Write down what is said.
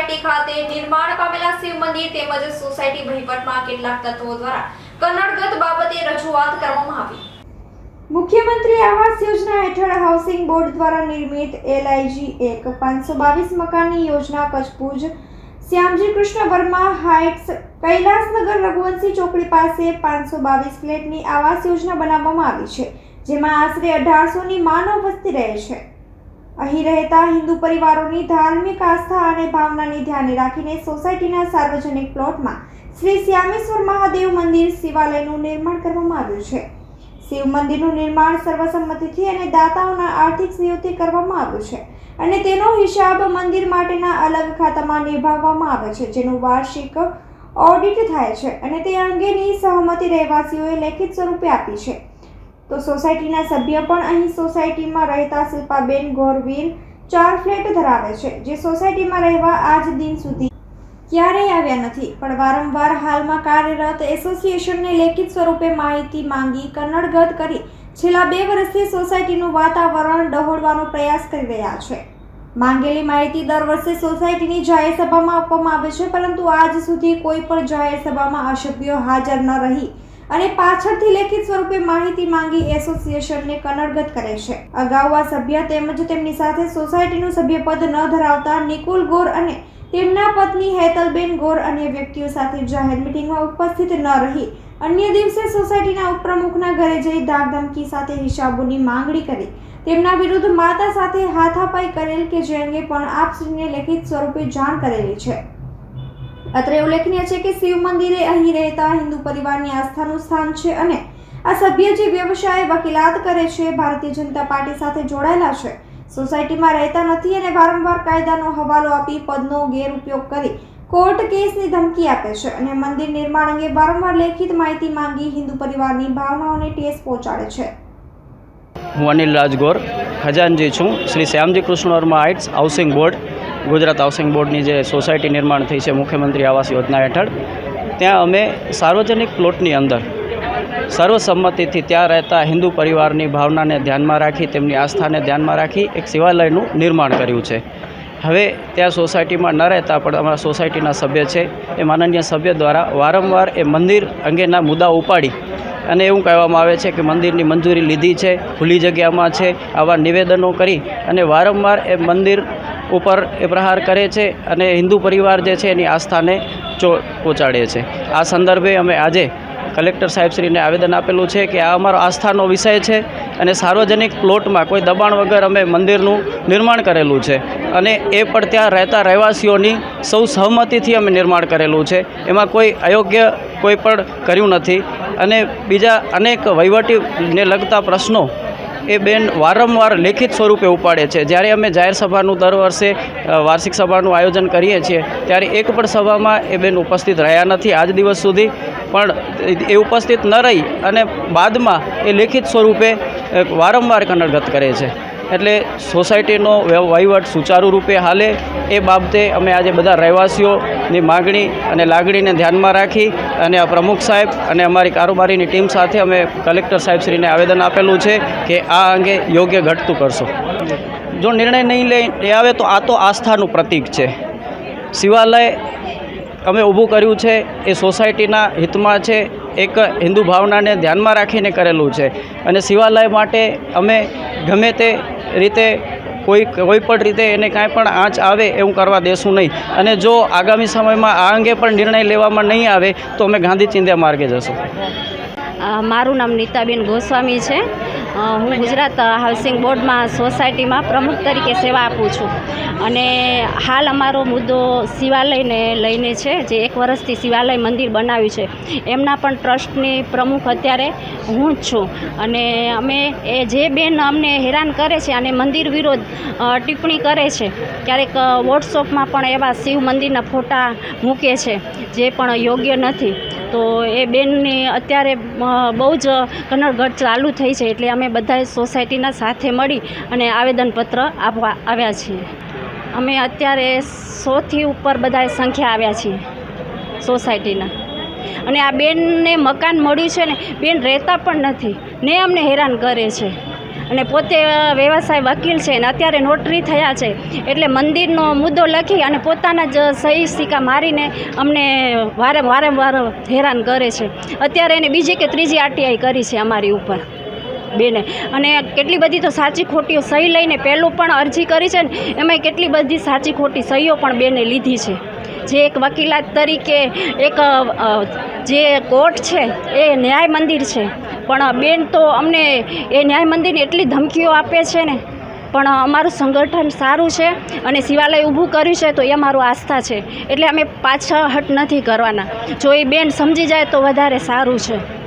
Society ખાતે નિર્માણ પામેલા શિવ મંદિર તેમજ સોસાયટી વહીવટમાં કેટલાક તત્વો દ્વારા કન્નડગત બાબતે રજૂઆત કરવામાં આવી. મુખ્યમંત્રી આવાસ યોજના હેઠળ હાઉસિંગ બોર્ડ દ્વારા નિર્મિત એલઆઈજી એક પાંચસો બાવીસ મકાનની યોજના કચ્છભુજ, શ્યામજી કૃષ્ણ વર્મા હાઇટ્સ, કૈલાસનગર રઘુવંશી ચોકડી પાસે પાંચસો બાવીસ ફ્લેટની આવાસ યોજના બનાવવામાં આવી છે, જેમાં આશરે અઢારસોની માનવ વસ્તી રહે છે. અહીં રહેતા હિન્દુ પરિવારોની ધાર્મિક આસ્થા અને ભાવનાને ધ્યાને રાખીને સોસાયટીના સાર્વજનિક પ્લોટમાં શ્રી શ્યામેશ્વર મહાદેવ મંદિર શિવાલયનું નિર્માણ કરવામાં આવ્યું છે. શિવ મંદિરનું નિર્માણ સર્વસંમતિથી અને દાતાઓના આર્થિક સહયોગથી કરવામાં આવ્યું છે અને તેનો હિસાબ મંદિર માટેના અલગ ખાતામાં નિભાવવામાં આવે છે, જેનું વાર્ષિક ઓડિટ થાય છે અને તે અંગેની સહમતિ રહેવાસીઓએ લેખિત સ્વરૂપે આપી છે. તો સોસાયટીના સભ્ય પણ અહીં સોસાયટીમાં રહેતા શિલ્પાબેન ગોરવીર ચાર ફ્લેટ ધરાવે છે, જે સોસાયટીમાં રહેવા આજ દિન સુધી ક્યારેય આવ્યા નથી. પણ વારંવાર હાલમાં કાર્યરત એસોસિએશનને લેખિત સ્વરૂપે માહિતી માંગી કન્નડગત કરી છેલ્લા બે વર્ષથી સોસાયટીનું વાતાવરણ ડહોળવાનો પ્રયાસ કરી રહ્યા છે. માંગેલી માહિતી દર વર્ષે સોસાયટીની જાહેર સભામાં આપવામાં આવે છે, પરંતુ આજ સુધી કોઈ પણ જાહેર સભામાં અસભ્યો હાજર ન રહી. અને પાછળથી લેખિત સ્વરૂપે માહિતી માંગી એસોસિએશનને કનડગત કરે છે. અગાઉ આ સભ્ય તેમજ તેમની સાથે સોસાયટીનું સભ્યપદ ન ધરાવતા નિકુલ ગોર અને તેમના પત્ની હેતલબેન ગોર અન્ય વ્યક્તિઓ સાથે જાહેર મિટિંગમાં ઉપસ્થિત ન રહી. અન્ય દિવસે સોસાયટીના ઉપપ્રમુખના ઘરે જઈ ધાકધમકી સાથે હિસાબોની માંગણી કરી. તેમના વિરુદ્ધ માતા સાથે હાથાપાઈ કરેલ કે જે અંગે પણ આપશ્રીને લેખિત સ્વરૂપે જાણ કરેલી છે. અત્રે ઉલ્લેખનીય છે કે શિવ મંદિરે અહીં રહેતા હિન્દુ પરિવારની આસ્થાનું સ્થાન છે અને આ સભ્ય જે વ્યવસાય વકીલાત કરે છે, ભારતીય જનતા પાર્ટી સાથે જોડાયેલા છે. સોસાયટીમાં રહેતા નથી અને વારંવાર કાયદાનો હવાલો આપી પદનો ગેરઉપયોગ કરી કોર્ટ કેસની ધમકી આપે છે અને મંદિર નિર્માણ અંગે વારંવાર લેખિત માહિતી માંગી હિન્દુ પરિવારની ભાવનાઓને ટેસ પહોંચાડે છે. હું અનિલ રાજગોર, ખજાનજી છું. Shri Shyamji Krishna Varma heights housing board Gujarat housing બોર્ડની જે સોસાયટી નિર્માણ થઈ છે મુખ્યમંત્રી આવાસ યોજના હેઠળ, ત્યાં અમે સાર્વજનિક પ્લોટની અંદર સર્વસંમતિથી ત્યાં રહેતા હિન્દુ પરિવારની ભાવનાને ધ્યાનમાં રાખી, તેમની આસ્થાને ધ્યાનમાં રાખી એક શિવાલયનું નિર્માણ કર્યું છે. હવે ત્યાં સોસાયટીમાં ન રહેતા પણ અમારા સોસાયટીના સભ્ય છે, એ માનનીય સભ્ય દ્વારા વારંવાર એ મંદિર અંગેના મુદ્દા ઉપાડી અને એવું કહેવામાં આવે છે કે મંદિરની મંજૂરી લીધી છે, ખુલ્લી જગ્યામાં છે, આવા નિવેદનો કરી અને વારંવાર એ મંદિર ઉપર એ પ્રહાર કરે છે અને હિન્દુ પરિવાર જે છે એની આસ્થાને ચો પહોંચાડે છે. આ સંદર્ભે અમે આજે કલેક્ટર સાહેબશ્રીને આવેદન આપેલું છે કે આ અમારો આસ્થાનો વિષય છે અને સાર્વજનિક પ્લોટમાં કોઈ દબાણ વગર અમે મંદિરનું નિર્માણ કરેલું છે અને એ પણ ત્યાં રહેતા રહેવાસીઓની સૌ સહમતિથી અમે નિર્માણ કરેલું છે. એમાં કોઈ અયોગ્ય કોઈ પણ કર્યું નથી અને બીજા અનેક વહીવટીને લગતા પ્રશ્નો એ બેન વારંવાર લેખિત સ્વરૂપે ઉપાડે છે. જ્યારે અમે જાહેર સભાનું દર વર્ષે વાર્ષિક સભાનું આયોજન કરીએ છીએ, ત્યારે એક પણ સભામાં એ બેન ઉપસ્થિત રહ્યા નથી આજ દિવસ સુધી. પણ એ ઉપસ્થિત ન રહી અને બાદમાં એ લેખિત સ્વરૂપે વારંવાર કનડગત કરે છે. એટલે સોસાયટીનો વહીવટ સુચારુ રૂપે હાલે. એ બાબતે અમે આજે બધા રહેવાસીઓની માગણી અને લાગણીને ધ્યાનમાં રાખી અને આ પ્રમુખ સાહેબ અને અમારી કારોબારીની ટીમ સાથે અમે કલેક્ટર સાહેબશ્રીને આવેદન આપેલું છે કે આ અંગે યોગ્ય ઘટતું કરશો. જો નિર્ણય નહીં લઈ આવે તો આ તો આસ્થાનું પ્રતીક છે. શિવાલય અમે ઊભું કર્યું છે, એ સોસાયટીના હિતમાં છે, એક હિન્દુ ભાવનાને ધ્યાનમાં રાખીને કરેલું છે. અને શિવાલય માટે અમે ગમે તે રીતે કોઈ કોઈ પણ રીતે એને કાંઈ પણ આંચ આવે એવું કરવા દેશું નહીં. અને જો આગામી સમયમાં આ અંગે પણ નિર્ણય લેવામાં નહીં આવે તો અમે ગાંધી ચિંધ્યા માર્ગે જશું. મારું નામ નીતાબેન ગોસ્વામી છે. હું ગુજરાત હાઉસિંગ બોર્ડમાં સોસાયટીમાં પ્રમુખ તરીકે સેવા આપું છું. અને હાલ અમારો મુદ્દો શિવાલયને લઈને છે, જે એક વર્ષથી શિવાલય મંદિર બનાવ્યું છે. એમના પણ ટ્રસ્ટની પ્રમુખ અત્યારે હું જ છું. અને અમે એ જે બેન અમને હેરાન કરે છે અને મંદિર વિરોધ ટિપ્પણી કરે છે, ક્યારેક વોટ્સઅપમાં પણ એવા શિવ મંદિરના ફોટા મૂકે છે, જે પણ યોગ્ય નથી. તો એ બેનની અત્યારે બહુ જ કનડગત ચાલુ થઈ છે એટલે અમે બધા સોસાયટીના સાથે મળી અને આવેદનપત્ર આપવા આવ્યા છીએ. અમે અત્યારે સોથી ઉપર બધા સંખ્યા આવ્યા છીએ સોસાયટીના. અને આ બેનને મકાન મળ્યું છે ને, બેન રહેતા પણ નથી, ને અમને હેરાન કરે છે. અને પોતે વ્યવસાય વકીલ છે અને અત્યારે નોટરી થયા છે. એટલે મંદિરનો મુદ્દો લખી અને પોતાના જ સહી સિક્કા મારીને અમને વારે વારંવાર હેરાન કરે છે. અત્યારે એને બીજી કે ત્રીજી આરટીઆઈ કરી છે અમારી ઉપર. બેને. અને કેટલી બધી તો સાચી ખોટીઓ સહી લઈને પહેલું પણ અરજી કરી છે ને, એમાંય કેટલી બધી સાચી ખોટી સહીઓ પણ બેને લીધી છે. જે એક વકીલાત તરીકે એક જે કોર્ટ છે એ ન્યાય મંદિર છે. પણ બેન તો અમને એ ન્યાય મંદિરની એટલી ધમકીઓ આપે છે ને. પણ અમારું સંગઠન સારું છે અને શિવાલય ઊભું કર્યું છે તો એ અમારું આસ્થા છે. એટલે અમે પાછા હટ નથી કરવાના. જો એ બેન સમજી જાય તો વધારે સારું છે.